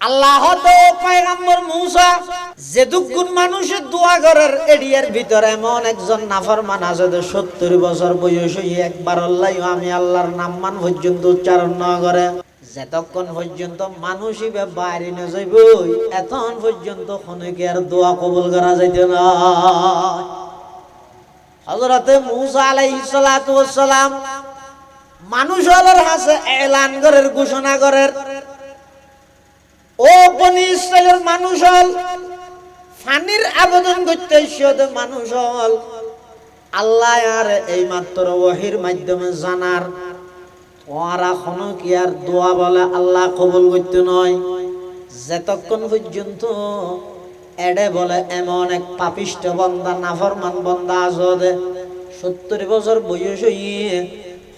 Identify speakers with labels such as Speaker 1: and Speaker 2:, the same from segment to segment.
Speaker 1: আল্লাহ তো পয়গম্বর মুসা, যে দুগুণ মানুষের দোয়া করার এরিয়ার ভিতরে এমন একজন আছে যে সত্তর বছর বয়স একবার আল্লাহ আমি আল্লাহর নাম মান পর্যন্ত উচ্চারণ না করে। পর্যন্ত বাইরে না যাইব পর্যন্ত আর দোয়া কবুল করা যাইতে না। হজরতে মুসা সালাম মানুষ হাসে এলান করের ঘোষণা করের ও বনি ইসরায়েলের মানুষ হল, ফানির আবেদন করতে ইসিয়তে মানুষ হল। আল্লাহ আর এই মাত্র ওহির মাধ্যমে জানার ওরা কোনো কি আর দোয়া বলে আল্লাহ কবুল করতে নয়। যতক্ষণ পর্যন্ত এডে বলে এমন এক পাপিষ্ট বন্দা, নাফরমান বন্দা আজদে সত্তর বছর বয়স হইয়ে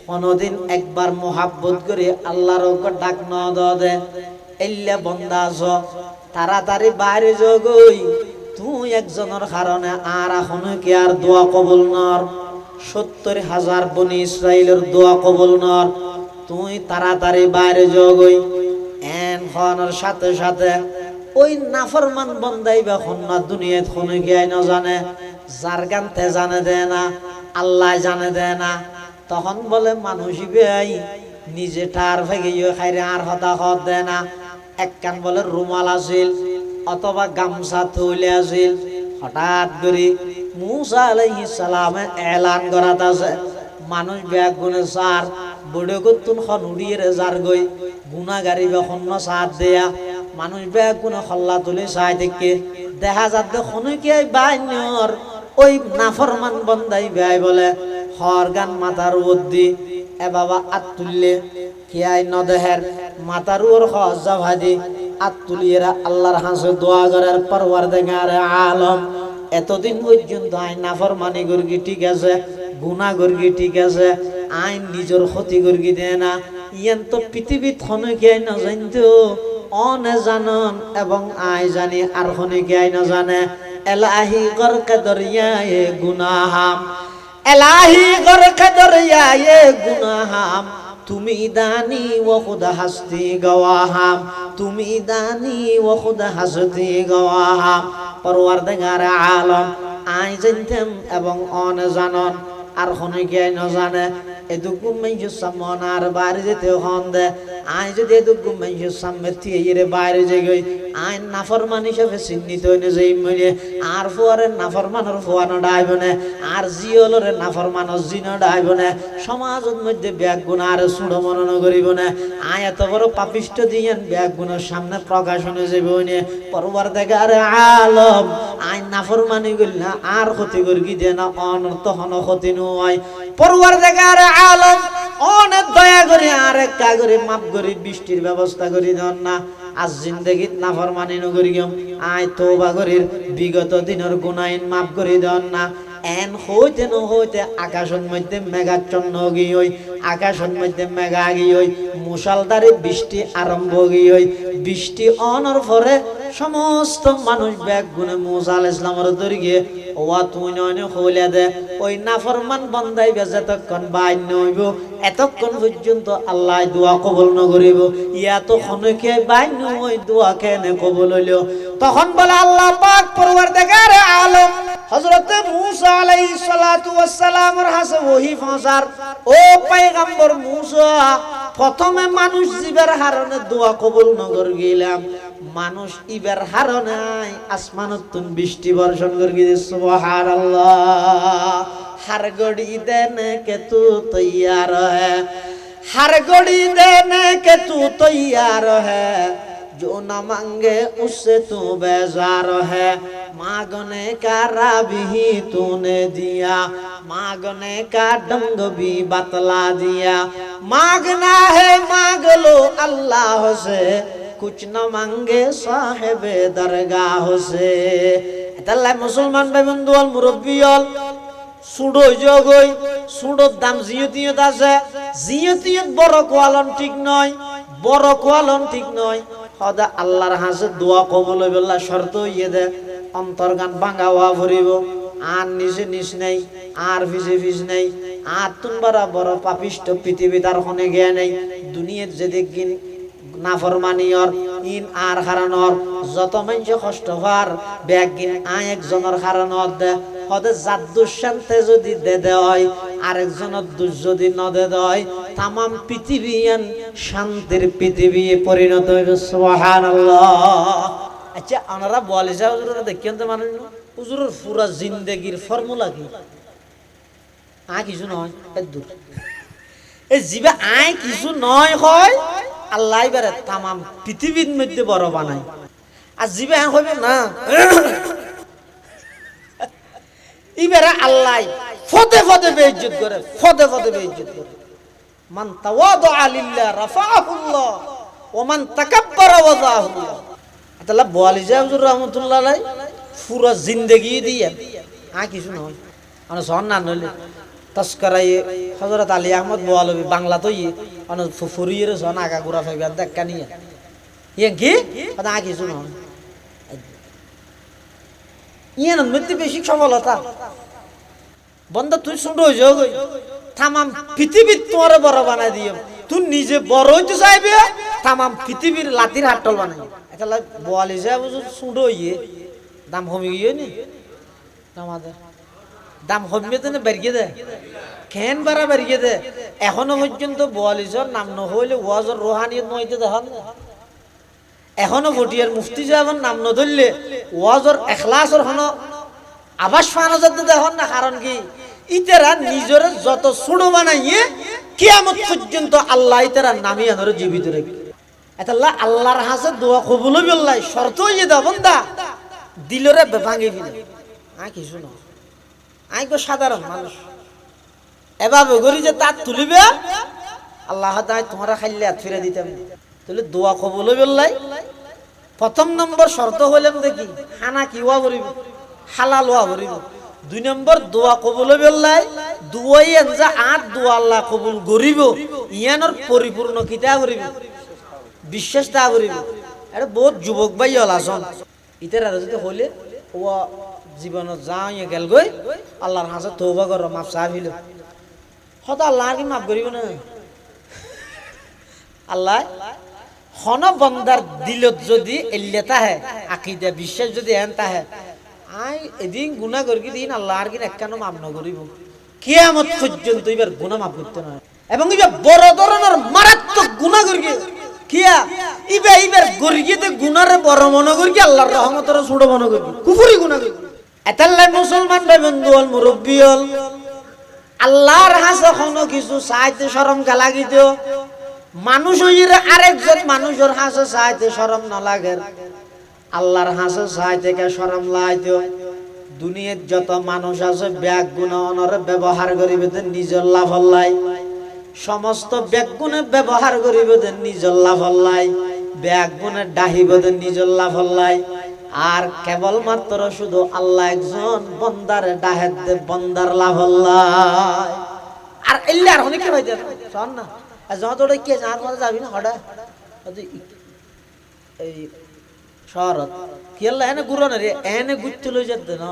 Speaker 1: কোনদিন একবার মোহাব্বত করে আল্লাহর ডাক ন দে। এল্লে বন্দা আছ। তাড়াতাড়ি বাইরে জগই তুই একজনের কারণে আর এখন কি আর দোয়া কবুল নর সত্তর হাজার বনি ইসরায়েলের দোয়া কবুল নর তুই তাড়াতাড়ি বাইরে জগই এন হনের সাথে সাথে ওই নাফরমান বন্দাই বা না দুনিয়াত কোনো গিয়ে না জানে যার গানতে জানে দেয় না, আল্লাহ জানে দেয় না। তখন বলে মানুষই বেআই নিজে টার ভেগে খাইরে আর হতা হত দেয় না। এক কান বলে রুমাল আছিল অথবা গামছা থইলে আছিল। হঠাৎ করে মুসা আলাইহিস সালামে এলান করাত আছে। মানুষ ব্যাগ গুনে সার বড় করতুন খন উড়িয়ে রে, যার গই গুণাগারি বেখন সাথ দেয়া। মানুষ ব্যাগ গুনে খল্লা তুলে চাই দেখে। দেখা যাতে খনুকে বাইনর ওই নাফরমান বন্দাই বেয়াই বলে হর গান মাথার উদ্দি, এ বাবা আত তুললে কিয়াই নদেহের মাথার ওর হজ্জা ভাদি তুলিয়েরা আল্লাহর হাসে দোয়া করার পরওয়ার আলম। এতদিন পর্যন্ত আইন নাফর মানি গর্গি ঠিক আছে গুণা গর্গি ঠিক আছে, আইন নিজের ক্ষতি গর্গি দেয় না। ইয়ান তো পৃথিবীত না জানতো, অনে জানন এবং আই জানি আর খনকে আই না জানে। এলাহি গরকে দরিয়ায়ে গুনাহাম, এলাহি গরকে দরিয়ায়ে গুনাহাম। তুমি দানি ও খুদ হাসতে গওয়াহাম, তুমি দানি ও খুদ হাসতে গওয়াহাম। পরওয়ারদিগার আলম, আই জানতাম এবং অন জানন, আর খনে কে জানে। দে আই যদি যে আই চিহ্নিত যে আর ফুয়ারে নাফরমানের ফুয়ানো জিনো ডাইবনে সমাজের মধ্যে ব্যাগ গুণ আর সুড়ো মনন করিব না। আয় এত বড় পাপিষ্ট দিয়েন, ব্যাগ গুণের সামনে প্রকাশনে যাবে ওইনে পরবার দেখে আরে আলম, আই নাফরমানি গল না, আর ক্ষতি করি দে না, অনর্থ হন ক্ষতি নয়। আরে আলম, অনেক দয়া করে আর এক করে মাপ করে, বৃষ্টির ব্যবস্থা করি দেন না। আজ জিন্দগিত নাফরমানি নগরি গম আয় তোবা করির বিগত দিনের গুনাইন মাফ করে দেন না। এন হইতে ন হইতে আকাশের মধ্যে মেঘাচ্ছন্ন গিয়ে আকাশের মধ্যে মেঘা গিয়ে মুসালদারে বৃষ্টি আরম্ভ গিয়ে বৃষ্টি অনর পরে সমস্ত মানুষ ব্যাগ গুনে মুসা আল ইসলামের ধরে গিয়ে ওয়া তুই নয় হইলে দে, ওই নাফরমান বন্দাই বেজে তখন বাইন নইব, এতক্ষণ পর্যন্ত আল্লাহ দোয়া কবল নগরিব ইয়া তো খনকে বাইন ওই দোয়া কেনে কবল হইল। তখন বলে আল্লাহ পাক পরবার দেখারে আলাইহিস সালাতু ওয়াস সালামের হাসে ওহি ফাসার ও পয়গম্বর মূসা প্রথমে মানুষ জীবের হারনে দোয়া কবুল নগর গেলাম মানুষ ইবের হারনে আসমানত তুন বৃষ্টি বর্ষণ করে গিয়ে সুবহানাল্লাহ हर घड़ी देने के तू तैयार है हर घड़ी देने के तू तैयार है जो न मांगे उससे तू बेजार है मांगने का राबी तूने दिया मांगने का डंग भी बतला दिया मांगना है मांग लो अल्लाह से कुछ न मांगे साहेब दरगाह से তাল্লাই মুসলমান ভাই বন্ধু অল মুরব্বী অল সুডো জগই সুডোর দাম জিয়তিয়ত আছে জিয়তিয়ত বড় কোয়ালন ঠিক নয় বড় কোয়ালন ঠিক নয় সদা আল্লাহর হাসে দোয়া কবল বেলা শর্ত ইয়ে দে অন্তর্গান ভাঙা হওয়া ভরিব আর নিচে নিচ নেই, আর ফিসে ফিস নেই, আর তুমবারা বড় পাপিষ্ট পৃথিবী তার হনে গিয়ে নেই। দুনিয়ার যে দেখিন নাফরমানিয়র, ইন আর হারানোর, যত মানুষ কষ্ট হওয়ার ব্যাগিন আয় একজনের হারানোর দে। হদে যার দুঃশান্তে যদি দে দেয় আরেকজনের দুষ যদি ন দে দেয় তামাম পৃথিবী শান্তির পৃথিবী পরিণত হইবে, সুবহানাল্লাহ। আচ্ছা ওনারা বলে যা হুজুরা দেখিয়েন তো মানুষ হুজুরের পুরা জিন্দেগির ফর্মুলা কি? আ কিছু নয় দূর। এই জিবে আয় কিছু নয় হয়, আল্লাহ এবারে তামাম পৃথিবীর মধ্যে বড় বানায়। আর জিবে আয় হবে না। এবারে আল্লাহ ফতে ফতে বেইজ্জত করে ফতে ফতে বেইজ্জত করে। মান তাওয়াদা লিল্লাহ রাফাহুল্লাহ ওয়া মান তাকাব্বারা ওয়াজাহুল্লাহ তাহলে বোয়ালি যায় হুজুর রহমতুল্লাহ আলাই পুরো জিন্দেগি দিয়ে। আ কিছু নয় মানে সন না নইলে তস্করাই হজরত আলী আহমদ বোয়ালবি বাংলা তো ইয়ে মানে ফুরিয়ে সন আগা গুড়া ফাইবে দেখা নিয়ে ইয়ে কি? আ কিছু নয় ইয়ে না মধ্যে বেশি সফলতা। বন্ধ তুই শুনতে হয়ে যাও থামাম পৃথিবীর তোমার বড় বানাই দিও। তুই নিজে বড় হইতে চাইবে, তামাম পৃথিবীর লাতির হাটল বানাই এটা বোয়ালি যায় বুঝুন হইয়ে। দাম কমে গিয়ে নি। আমাদের দাম কমবে তো না বেরিয়ে দে। কেন বাড়া বেরিয়ে দে? এখনও পর্যন্ত বোয়ালিজর নাম নহইলে ওয়াজর রোহানিয়ত নইতে দেখান এখনও ভটিয়ার মুফতি সাহেবের নাম নধরলে ওয়াজর এখলাসর হন আবাস ফানো যাতে দেখুন না? কারণ কি ইতারা নিজের যত সুড়ো বানাইয়ে কিয়ামত পর্যন্ত আল্লাহ ইতারা নামি আনর জীবিত রেখে আল্লাহর হাসে দোয়া কবুল বিল্লাহ শর্ত ইয়ে দা বন্দা। দিলরে ভাঙি ফিলে। আ আই গো সাধারণ মানুষ। এভাবে যে তার তুলিবে? আল্লাহ তাই তোমরা খাইলে হাত ফিরে দিতাম তাহলে দোয়া কবুল বিল্লাহ প্রথম নম্বর শর্ত হইলাম দেখি হানা কি হওয়া করিব? হালাল হওয়া করিব। দুই নম্বর দোয়া কবুল বেল্লাই দুয়াই যা আট দোয়া আল্লাহ কবুল করিব। ইয়ানোর পরিপূর্ণ কিতা করিব? বিশ্বাস তা করিব। এটা বহুত যুবক হল আসন ইতার আর যদি হলে ও জীবনত যা ইয়ে গেল গই আল্লাহর হাসে তৌবা কর মাফ চাহিল হত আল্লাহ কি মাফ করিব না? আল্লাহ হন বন্দার দিলত যদি এল্লেতা হে আকিদা বিশ্বাস যদি এন তাহে, আই এদিন গুনাহ করি দিন আল্লাহর কিন একখানো মাপ নকরিব কিয়ামত পর্যন্ত এবার গুণা মাপ করতে নয় এবং এবার বড় ধরনের মারাত্মক গুনাহ করি কিয়া? ইবে আল্লাহর হল হল। হাসে কিছু সরম লাগি দিও। মানুষ হইরে আরেকজন মানুষের হাসে চাইতে সরম না লাগে। আল্লাহর হাসে কে সরম লাইতো দুনিয়ার যত মানুষ আছে ব্যাগ গুণ অনরে ব্যবহার করিবে নিজের লাভ হল্লাই সমস্ত ব্যাগ গুণে ব্যবহার করিবে নিজের লাভ হল্লাই ব্যাগ গুণে ডাহিব নিজের লাভ হল্লাই। আর কেবল মাত্র শুধু আল্লাহ একজন বন্দারে ডাহেদ দে বন্দার লাভ হল্লাই। আর এল্লে আর অনেকে ভাই শোন না যত ওটা কে আর মধ্যে যাবি না, হঠাৎ। এই শহরত কি আল্লাহ এনে গুড়ো না রে, এনে গুড়তে লই যেতে না।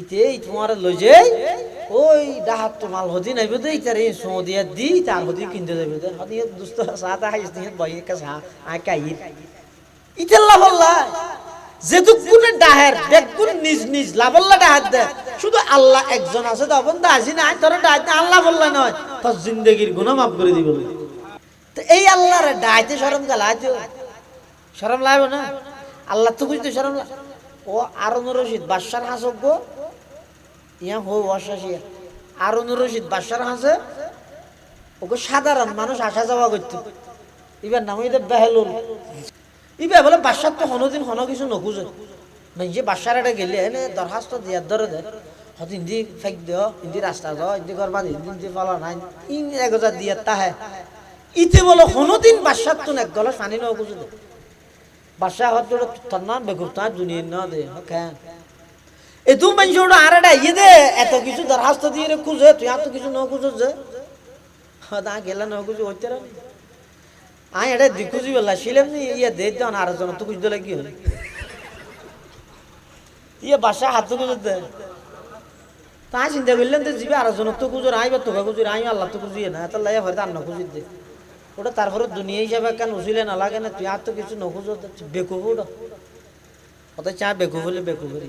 Speaker 1: ইতে তোমার যাই ওই ডাহাত তো মাল হদি নাইবে দে, ইতার এই সো দিয়া দি, তার হদি কিনতে যাবে দে। হদি দুস্ত সাতা হাইস দিয়ে বই কা সা, আই কাইর ইতে লাভল্লা যেতুক গুনে ডাহের বেগুন নিজ নিজ লাভল্লা ডাহাত দে। শুধু আল্লাহ একজন আছে তো বন্ধ আসি না তোর ডাহাত আল্লাহ বললা নয়, তোর জিন্দগির গুনাহ মাফ করে দিব তো এই আল্লাহর ডাইতে শরম গালা শরম লাগবে না? আল্লাহ তো বুঝতে শরম ও আরন রশিদ, বাদশার হাসক গো ইয়া হো অশাসিয়া আরন রশিদ হাসে ওকে সাধারণ মানুষ আসা যাওয়া করতো। এবার নাম হইতে বেহেলুল। ইবে বলে বাদশার তো হনোদিন হনো কিছু নখুঁজে মানে বাদশার এটা গেলে, এনে দরখাস্ত দিয়ার ধরে দে। হত ইন্দি ফেক দিও ইন্দি রাস্তা দাও ইন্দি করবা ইন্দি ইন্দি ফলা নাই ইন এগোজা দিয়ার তাহে। ইতে বলো হনোদিন বাদশার তো এক গলা পানি নেওয়া খুঁজে দে। বাদশাহ হত তোর নাম বেকুব তার দুনিয়ার না দে কেন এ তু মানুষ আর এটা ইয়ে দে, এত কিছু দরখাস্ত দিয়ে রে খুঁজে তুই আর তো কিছু ন খুঁজো যে তা গেলে ন খুঁজে হইতে রে আই এটা দি খুঁজি বললা ছিলাম নি ইয়ে দে দেন আর জন তো খুঁজতে লাগি হলে। ইয়ে বাসা হাত খুঁজে দে তা চিন্তা করলেন তো যাবে আর জন তো খুঁজো আইবার তোকে খুঁজো আই আল্লাহ তো খুঁজিয়ে না, এত লাই হয়তো আর ন খুঁজি দে। ওটা তারপরে দুনিয়া হিসাবে কেন উচিলে না লাগে না, তুই আর তো কিছু নখুজ বেকুব ওটা। অত চা বেকু হলে বেকু করি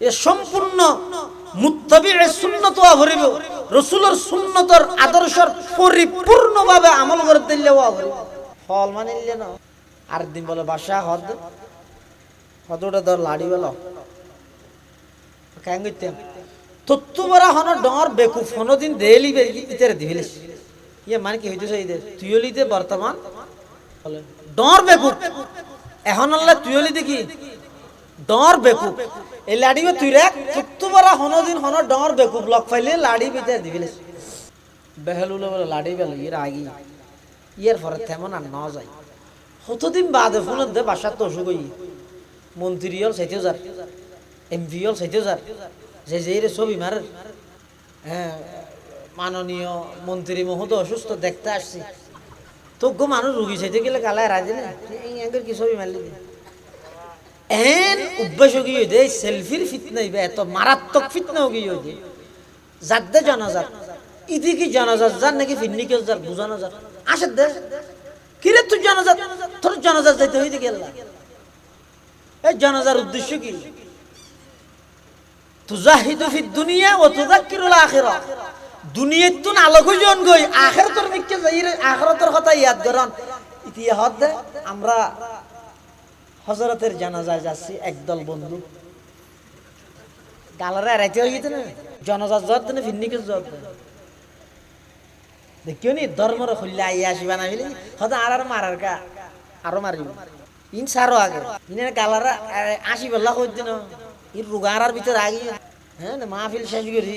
Speaker 1: এ সম্পূর্ণ সুন্নত আভরিব রসুলের সুন্নতর আদর্শর পরিপূর্ণভাবে আমল করে দিলে ফল মানিলে না। আর দিন বলে বাসা হদ। হদটা ধর, লাড়ি বেল। কেন গইতে তত্তু বরা হন ডর, বেকুফ হন দিন দেলি ইতারে দিবিলিস। ইয়ে মানে কি হইতেছে ইদে তুইলিতে বর্তমান? ডর, বেকুফ। এখন আল্লাহ তুইলি দেখি। ডর বেকুব। এই লাড়িও তুই রেখ তুত্তু বড় হনদিন হন ডর বেকুব। লক পাইলে লাড়ি বিতে দিবিলে বেহেলুলে বলে লাড়ি বেল ইয়ের আগি। ইয়ের পরে তেমন আর ন যায় কতদিন বাদে ফোন দে বাসার তো অসুখ হই মন্ত্রী হল সাইতে যার এমপি হল সাইতে যার যে যে রে ছবি মারের হ্যাঁ মাননীয় মন্ত্রী মহোদ অসুস্থ দেখতে আসছি। তোকে মানুষ রুগী চাইতে গেলে কালায় রাজি না এই এঙ্গের কি ছবি মারলি এন অভ্যাস গিয়ে দে সেলফির ফিতনা হইবে, এত মারাত্মক ফিতনা গিয়ে দে যার দে জানাজাত ইদি কি জানাজাত যার নাকি ফিন্নি কেউ যার বুঝানো যার আসে দে। কিরে তুই জানাজাত তোর জানাজাত যাইতে হইতে গেল। এই জানাজার উদ্দেশ্য কি? তুজাহিদু ফি দুনিয়া ও তুজাক্কিরুল আখিরা। দুনিয়াত তুন আলোক জন গই, আখিরাতের মিক্কে যাই রে, আখিরাতের কথা ইয়াদ করন। ইতিয়া হদ দে, আমরা হজরতের জানাজায় যাচ্ছি, একদল বন্ধু। গালারে এড়াইতে হয়ে গেছে না? জনজাত জত দেনে ফিন্নিকে জত দেখিও নি, ধর্মর খুললে আই আসিবা না আর আর মারার কা, আরও ইন সারো আগে। ইনের গালারা আসি বেলা কই দিন। ই রুগারার ভিতর আগে। হ্যাঁ মাহফিল শেষ করি।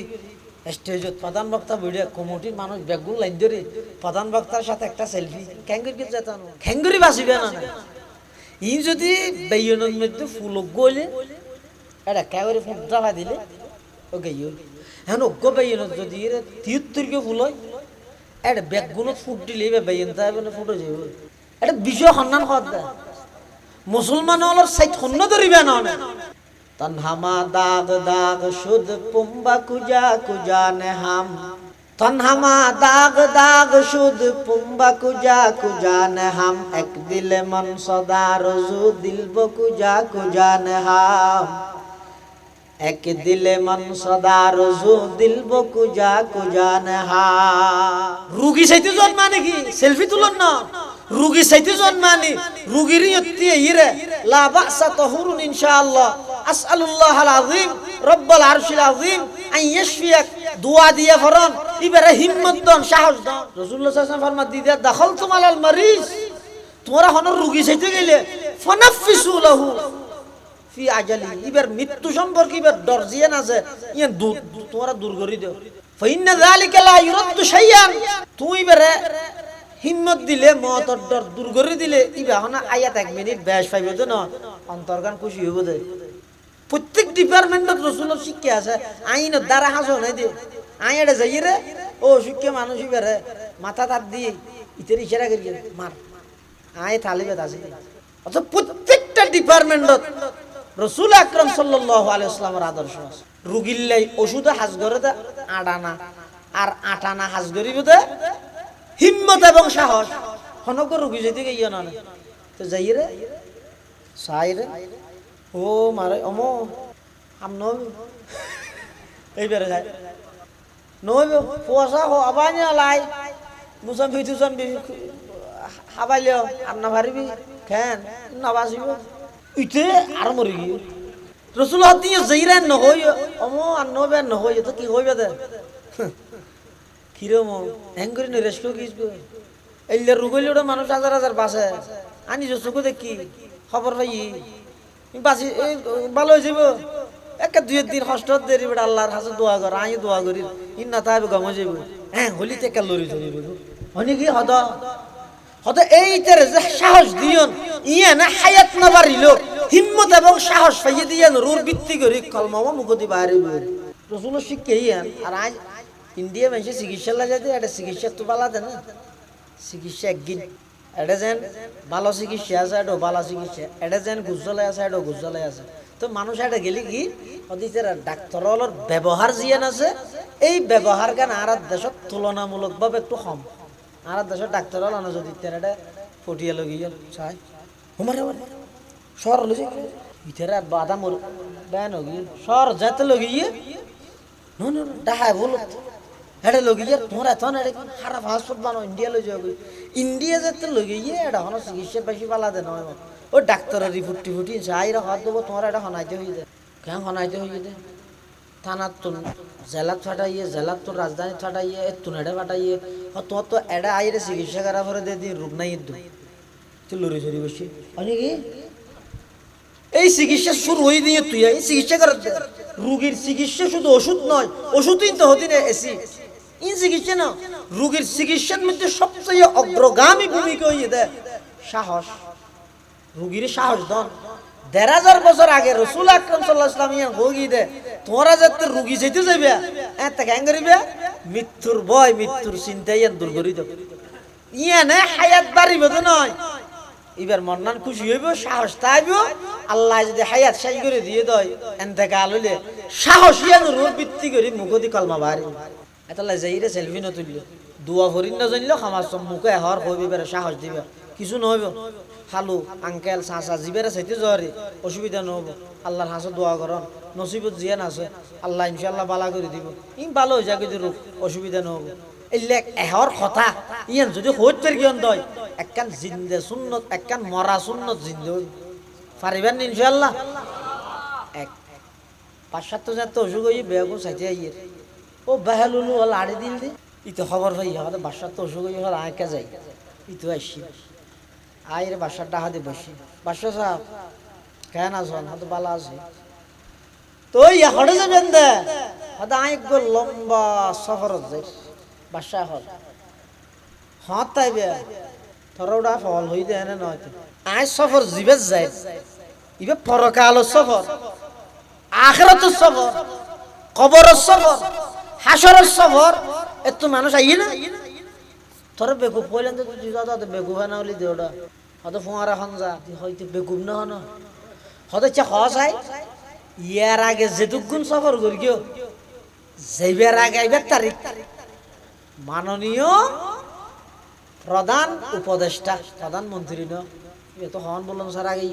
Speaker 1: স্টেজত প্রধান বক্তা ভিডিও কমিটির মানুষ বেগুন লাইন ধরে, প্রধান বক্তার সাথে একটা সেলফি। খ্যাঙ্গুরি যেতাম খ্যাঙ্গুরি বাঁচিবে না না। ই যদি বেয়নের মধ্যে ফুল গলে এটা কেবারে ফুট দাফা দিলে ও গেইও হ্যাঁ অজ্ঞ বেয়নত যদি এর তিয়াত্তরকে ফুল হয় এটা বেগুনত ফুট দিলে এবার বেয়ন তাই ফুটে যাব এটা বিষয় সন্ধান দে মুসলমান হলর সাইট সন্ন ধরিবে না তনহামা দাগ দাগ শুদ পুম্বা, কুজা কুজা নে হাম তনহামা দাগ দাগ শুদ পুম্বা কুজা কুজা নে হাম। এক দিলে মন সদা রজু দিলব কুজা কুজা নে হাম। এক দিলে মন সদা রজু দিলব কুজা কুজা নে হাম। রুগী সাইতে জন্মা নাকি সেলফি তুলন না। রুগী সাইতে জন্মানি রুগীর ইয়ত্তি ইরে লা বাসা তাহুরুন ইনশাআল্লাহ। আসআলুল্লাহ আল আযীম। রব্বুল আরশিল আযীম। আন ইয়াশফিয়াক। দোয়া দিয়ে ফরন। ইবারে হিম্মত দন, সাহস দন। মারিজ তোমরা হনর সাইতে গেলে, ফানাফিসু লাহু ফি আজালি ইবার মৃত্যু সম্পর্কে ইবার দরজিয়ে না যে ইয়ে দূর, তোমরা দূর করে দিও। ফাইন্না যালিকা লা শাইয়ান তুই বেরে হিম্মত দিলে মতর ডর দূর করে দিলে ইবা হনা আয়াত এক মিনিট ব্যাস পাইবে তো না অন্তর্গান খুশি হইব দে প্রত্যেক ডিপার্টমেন্টত রসুলের শিক্ষা আছে আইনত দ্বারা হাসো নাই দে আই এটা যাই রে ও শিক্ষা মানুষ ইবারে মাথা তাত দিয়ে ইতের ইশারা করি মার, আয় থালিবে আছে। অত প্রত্যেকটা ডিপার্টমেন্টত রসুল আকরম সাল্লাহ আলাইসলামের আদর্শ আছে। রুগিল্লাই ওষুধ হাজ করে দে আডানা আর আটানা হাজ করিব দে হিম্মত এবং সাহস। হনক রুগী যদি গিয়ে না তো যাই রে সাই রে ও মারে অমো আম নবি এইবারে যাই নবি কুয়াশা হো আবানি লাই। মুসাম ফিতুসাম হাবাইলেও আর না পারিবি খেন না বাঁচিব ইতে আর মরি গিয়ে রসুল হাতিয়ে যাইরা নহই অমো আর নবে নহই তো কি হইবে দে কিরম হ্যাং করে নিরেশ কিসবো এইলে রুগইলে ওটা মানুষ হাজার হাজার বাসে আনি চকু দেখি খবর পাই বাসি ভালো হয়ে যাব। একে দুই দিন কষ্ট দেরি বেটা আল্লাহর হাসে দোয়া কর আই দোয়া করি। ইন না তাই গম যাব হ্যাঁ হলি তে কে লরি ধরিব হনি কি? হদ। হতে এইটারে যে সাহস দিয়ন ইয়ে না হায়াত না বাড়িল, হিম্মত এবং সাহস পাইয়ে দিয়েন, রুর ভিত্তি করি কলমামা মুখতি বাইরে রসুল শিক্ষে ইয়েন। আর আজ ইন্ডিয়া মানুষের চিকিৎসা লাগে যে এটা চিকিৎসা তো পালা দেন না। চিকিৎসা একদিন। এটা যেন ভালো চিকিৎসা আছে এটা ভালো চিকিৎসা। এটা যেন গুজলে আছে এটা গুজলে আছে। তো মানুষ এটা গেলে কি? অদিতের ডাক্তার হলোর ব্যবহার জিয়ান আছে, এই ব্যবহার গান আর দেশত তুলনামূলকভাবে একটু কম। আর দেশের ডাক্তার হল না যদি তেরাটা ফটিয়া লগিয়ে চাই। হুমারে সর লজি ইতারা বাদা মর ব্যান লগিয়ে সর যেতে লগিয়ে নো নো ডাহায় বলো এটা লগিয়ে তোমরা এত না খারাপ হাসপাতাল বানো ইন্ডিয়া লই যাবে ইন্ডিয়া যেতে লগিয়ে এটা হনো চিকিৎসা বেশি পালা দে নয় ও ডাক্তারের রিপোর্ট টিপুটি যাইরা হাত দেবো তোমার এটা হনাইতে হয়ে যায়। কেন হনাইতে হয়ে যায় থানার তো জেলাত ফাটাইয়ে জেলাত তো রাজধানী ফাটাইয়ে তুন এডে ফাটাইয়ে তোমার তো এডা আইরে চিকিৎসা করা পরে দিয়ে দিন রূপ নাই দু লড়ি চড়ি বসি অনেকে এই চিকিৎসা শুরু হয়ে দিয়ে তুই। এই চিকিৎসা করার দে। রুগীর চিকিৎসা শুধু ওষুধ নয় ওষুধই তো হতি না এসি রুগীর চিকিৎসার মধ্যে সবচেয়ে অগ্রগামী ভূমিকা হয়ে দেয় সাহস। রুগীর সাহস দন দেড় হাজার বছর আগে রসুল আকরম সাল্লাহ ইসলাম ইয়া ভোগী দে তোমরা যাতে রুগী যেতে যাবে হ্যাঁ তা কেন করিবে, মৃত্যুর ভয়, মৃত্যুর চিন্তা ইয়ান দূর করি দেব। ইয়া হায়াত বাড়িবে তো নয়। এবার মন্নান খুশি হইব, সাহস তাইব, আল্লাহ যদি হায়াত শেষ করে দিয়ে দেয় এনতেকাল হইলে সাহস ইয়ান রূপ ভিত্তি করে মুখদি কলমা বাড়ি এতলা যাইরে সেলফি নতুলিল দুয়া ভরিন না জানিলেও খামার মুখে হর হইবে বেড়ে সাহস দিবে। কিছু নহইব খালু আঙ্কেল চাচা জিবেরে চাইতে যাওয়ারে অসুবিধা নহব। আল্লাহর হাসে দোয়া করন নসিবত জিয়ান আছে আল্লাহ ইনশাল্লাহ বালা করে দিব। ই ভালো হয়ে যাবে রূপ অসুবিধা নহব। এলেক এহর কথা। ইয়ান যদি হইতের জ্ঞান দয়, একখান জিন্দে সুন্নত একখান মরা সুন্নত জিন্দে পারিবেন ইনশাল্লাহ এক। পাঁচ সাত হাজার তো অসুখ হয়ে বেগো চাইতে আইয়ের ও বেহালুলু হল আড়ে দিল দে। ইতো খবর ভাই আমাদের বাসার তো অসুখ হল আঁকে যাই। ইতো আসছি আয়ের বাসার ডাহাতে বসি। বাসা সাহেব, কেন আসন হয়তো বালা আছে। তো ইয়া হড়ে যাবেন দে। হয়তো আই গো লম্বা সফর যাই বাসা হল। হ্যাঁ তাই বে তোর ফল হই দে না নয় আই সফর জিবে যাই। ইবে পরকাল সফর। আখরাত সফর। কবর সফর। হাসর সফর, এত মানুষ আইয়ে না? তোর বেকুব কইলেন তো তুই দাদা তো বেকুব না হলি দেওটা হয়তো ফোঁয়ারা খন যা হয়তো বেকুব না হন। হয়তো চা খস আই ইয়ার আগে যেটুকুন সফর করি গিয়ে যাইবার আগে আইবার তারিখ। মাননীয় প্রধান উপদেষ্টা, প্রধানমন্ত্রী ন। এ তো হন বললাম স্যার আগেই।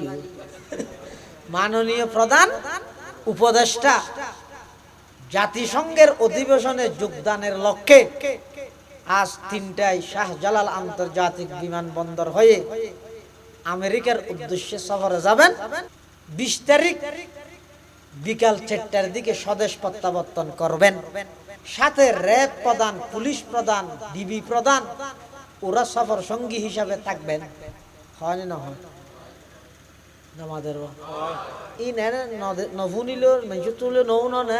Speaker 1: মাননীয় প্রধান উপদেষ্টা জাতিসংঘের অধিবেশনে যোগদানের লক্ষ্যে আজ তিনটায় শাহজালাল আন্তর্জাতিক বিমানবন্দর হয়ে আমেরিকার উদ্দেশ্যে সফরে যাবেন। বিশ তারিখ বিকাল চারটার দিকে স্বদেশ প্রত্যাবর্তন করবেন। সাথে র্যাব প্রধান, পুলিশ প্রধান, ডিবি প্রধান, ওরা সফর সঙ্গী হিসাবে থাকবেন। হয় না হয়? আমাদের ই নে নভুনিল মানুষ তুলে নৌ, না।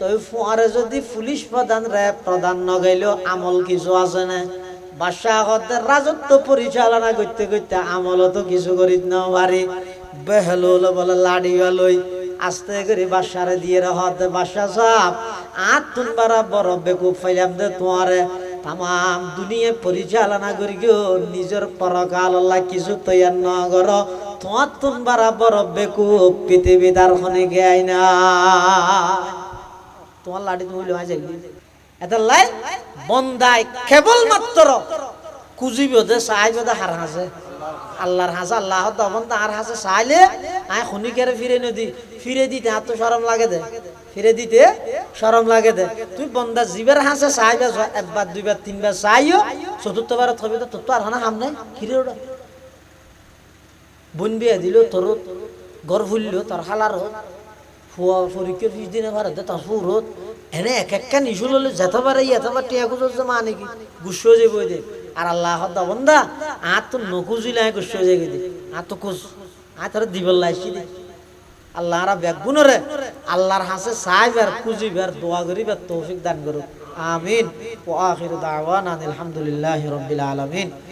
Speaker 1: তই ফুয়ারে যদি পুলিশ প্রধান, র্যাব প্রধান নগাইলেও আমল কিছু আছে না? বাদশাহ হতে রাজত্ব পরিচালনা করতে করতে আমলও তো কিছু করি না পারি বেহলো বলে লাড়ি লই আস্তে করে বাসারে দিয়ে হতে বাসা সব আট তুন বারা বড় বেকুব ফাইলাম দে তোমারে। তাম দুনিয়া পরিচালনা করি গিয়ে নিজের পরকাল কিছু তৈয়ার ন কর। তোমার তুন বারা বড় বেকুব পৃথিবীদার খনে গে না। তোমার লাঠি তুমি লোহা যাই এটা লাই বন্দাই কেবল মাত্র কুজি বেদে চাই বেদে হার হাসে। আল্লাহর হাসে আল্লাহ তখন তার হাসে চাইলে আই শুনি কেরে ফিরে নদী ফিরে দিতে হাত তো সরম লাগে দে। ফিরে দিতে সরম লাগে দে। তুই বন্দা জিবের হাসে চাইবে একবার, দুইবার, তিনবার চাইও চতুর্থবার থবি তো তোর তো আর হানা হাম নাই। ফিরে ওটা বোন বিয়া দিল তোর গর ফুললো, তার হালার হোক। ফুয়া পরীক্ষার ফিস দিনে ভারতে তার ফুরত এনে এক একটা নিশুল হলে যেতে পারে যেতে পারে টিয়া গুজর যে মানে কি গুসো যে বই দে। আর আল্লাহ হদ্দা বন্দা আর তো নকুজিলে গুসো যে দে। আর তো কুস আর তোর দিবল লাইছি দে। আল্লাহ আর ব্যাগুনরে আল্লাহর হাসে সাইবার খুঁজিবার দোয়া করিবার তৌফিক দান করুক আমিন। ওয়া আখিরু